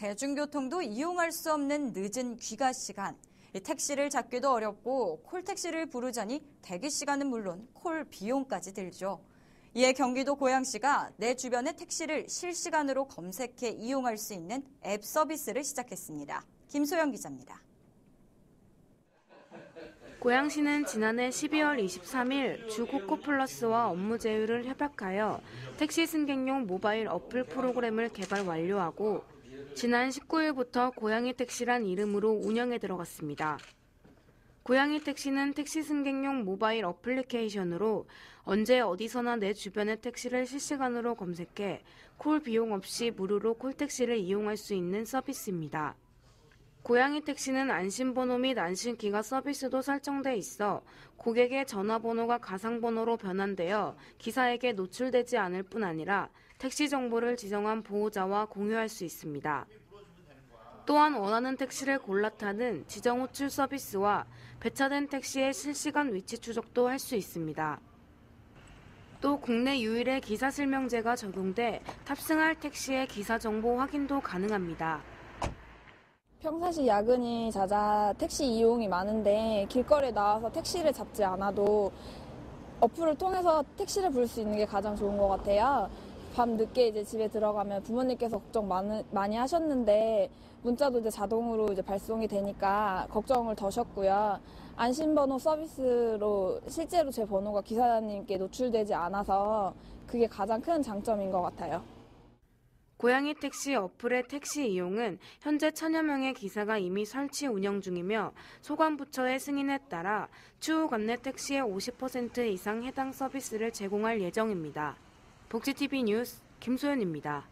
대중교통도 이용할 수 없는 늦은 귀가 시간. 이 택시를 잡기도 어렵고 콜택시를 부르자니 대기 시간은 물론 콜 비용까지 들죠. 이에 경기도 고양시가 내 주변의 택시를 실시간으로 검색해 이용할 수 있는 앱 서비스를 시작했습니다. 김소영 기자입니다. 고양시는 지난해 12월 23일 주 코코 플러스와 업무 제휴를 협약하여 택시 승객용 모바일 어플 프로그램을 개발 완료하고 지난 19일부터 고양이 택시란 이름으로 운영에 들어갔습니다. 고양이 택시는 택시 승객용 모바일 어플리케이션으로 언제 어디서나 내 주변의 택시를 실시간으로 검색해 콜 비용 없이 무료로 콜택시를 이용할 수 있는 서비스입니다. 고양이 택시는 안심번호 및 안심기가 서비스도 설정돼 있어 고객의 전화번호가 가상번호로 변환되어 기사에게 노출되지 않을 뿐 아니라 택시 정보를 지정한 보호자와 공유할 수 있습니다. 또한 원하는 택시를 골라 타는 지정 호출 서비스와 배차된 택시의 실시간 위치 추적도 할 수 있습니다. 또 국내 유일의 기사 실명제가 적용돼 탑승할 택시의 기사 정보 확인도 가능합니다. 평상시 야근이 잦아 택시 이용이 많은데 길거리에 나와서 택시를 잡지 않아도 어플을 통해서 택시를 부를 수 있는 게 가장 좋은 것 같아요. 밤 늦게 이제 집에 들어가면 부모님께서 걱정 많이, 많이 하셨는데 문자도 이제 자동으로 이제 발송이 되니까 걱정을 더셨고요. 안심번호 서비스로 실제로 제 번호가 기사님께 노출되지 않아서 그게 가장 큰 장점인 것 같아요. 고양이 택시 어플의 택시 이용은 현재 천여 명의 기사가 이미 설치 운영 중이며 소관부처의 승인에 따라 추후 관내 택시의 50% 이상 해당 서비스를 제공할 예정입니다. 복지TV 뉴스 김소연입니다.